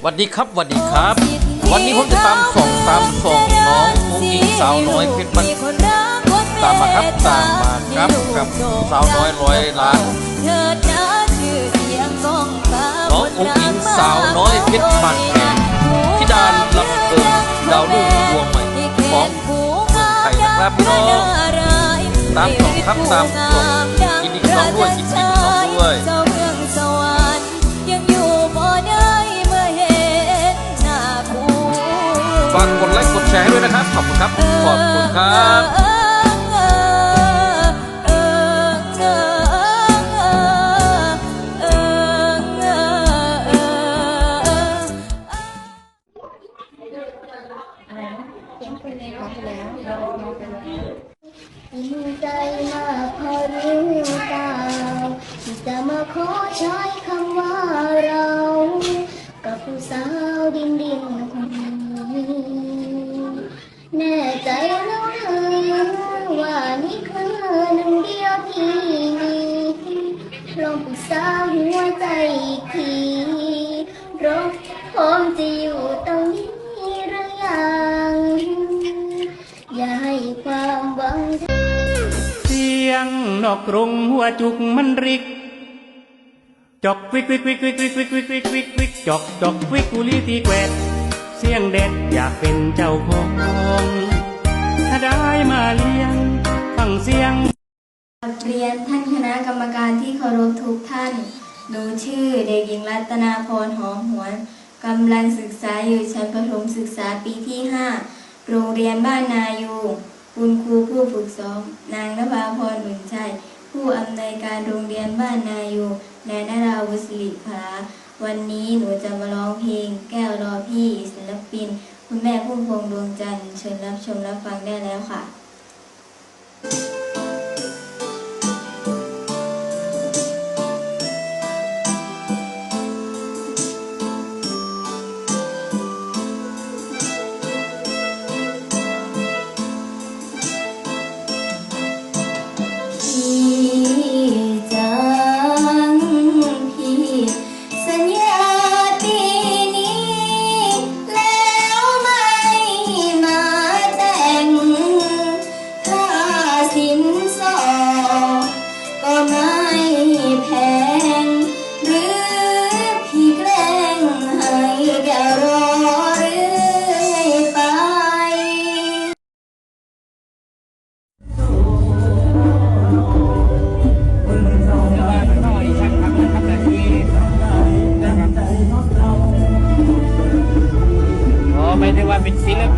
สวัสดีครับสวัสดีครับ วันนี้ผมจะตามส่องตามส่องน้องผู้หญิงสาวน้อยเพชรบ้านตามมาครับตามมาครับกับสาวน้อยร้อยล้านน้องอุ๋งอิงสาวน้อยเพชรบ้านแพงธิดาลำเอิญดาวรุ่งดวงใหม่ของเมืองไทยนะครับพี่น้องตามส่องครับตามส่องยินดีน้องด้วยยินดี ครับดีใจมาพอรู้เปล่าที่จะมาขอใช้คำว่าเรา กับผู้สาวดินดินคนแน่ใจแล้วหรือ ว่านี่คือหนึ่งเดียวที่มีลองปรึกษาหัวใจอีกทีรบพร้อมจะอยู่ตรงนี้หรือยังอย่าให้ความหวังเสียงนอกกรงหัวจุกมันริกจอกวิกวิกวิกวิกวิกวิกวิกวิกวิกวิกจอกจอกวิกกุลีตีแกวดเสียงเด็ดอยากเป็นเจ้าของถ้าได้มาเลี้ยง เสียงเรียนท่านคณะกรรมการที่เคารพทุกท่าน หนูชื่อเด็กหญิงรัตนาพรหอมหวนกำลังศึกษาอยู่ชั้นประถมศึกษาปีที่ 5 โรงเรียนบ้านนายูคุณครูผู้ฝึกซ้อมนางนภาพรบุญชัยผู้อำนวยการโรงเรียนบ้านนายูและนาราวุสิริภาวันนี้หนูจะมาร้องเพลง แก้วรอพี่ศิลปิน คุณแม่พุ่มพวงดวงจันทร์เชิญรับชมรับฟังได้แล้วค่ะ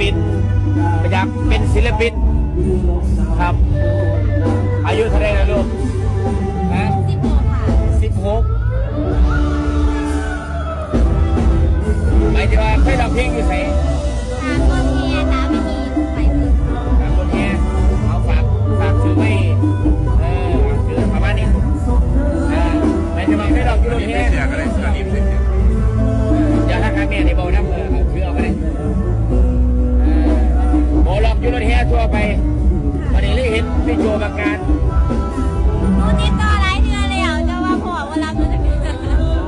ป็นศิลปินอยากเป็นศิลปินครับ อายุเท่าไหรนะลูกนะสิบหกหมายถึงว่าเคยร้องเพลงอยู่ไหนทางคนเฮียเอาฝากฝากถือไว้เออถือประมาณนี้เออหมายถึงว่าเคยร้องอยู่โรงเรียน อย่าทักหาแม่ในบ่อน้ำเออเอาถือ รถแห่ทั่วไปวันนี้เลยเห็นพี่โจประการ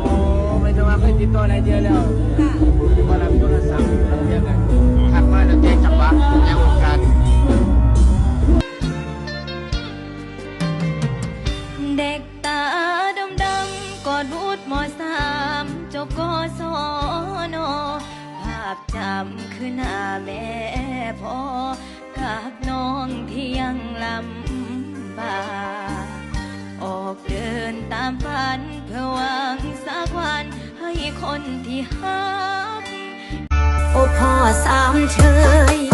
โอ้ไม่ต้องมาเคยติดต่ออะไรเดียวแล้วหมอลำโทรศัพท์เดียวกันทักมาแล้วแจ้งจังหวะแจ้งโอกาสเด็กตาดำดำกอดบูดมอสามจบกศนภาพจำคือหน้าแม่พ่อ กับน้องที่ยังลำบากออกเดินตามฝันเพื่อหวังสักวันให้คนที่หักโอ้พ่อสามเชย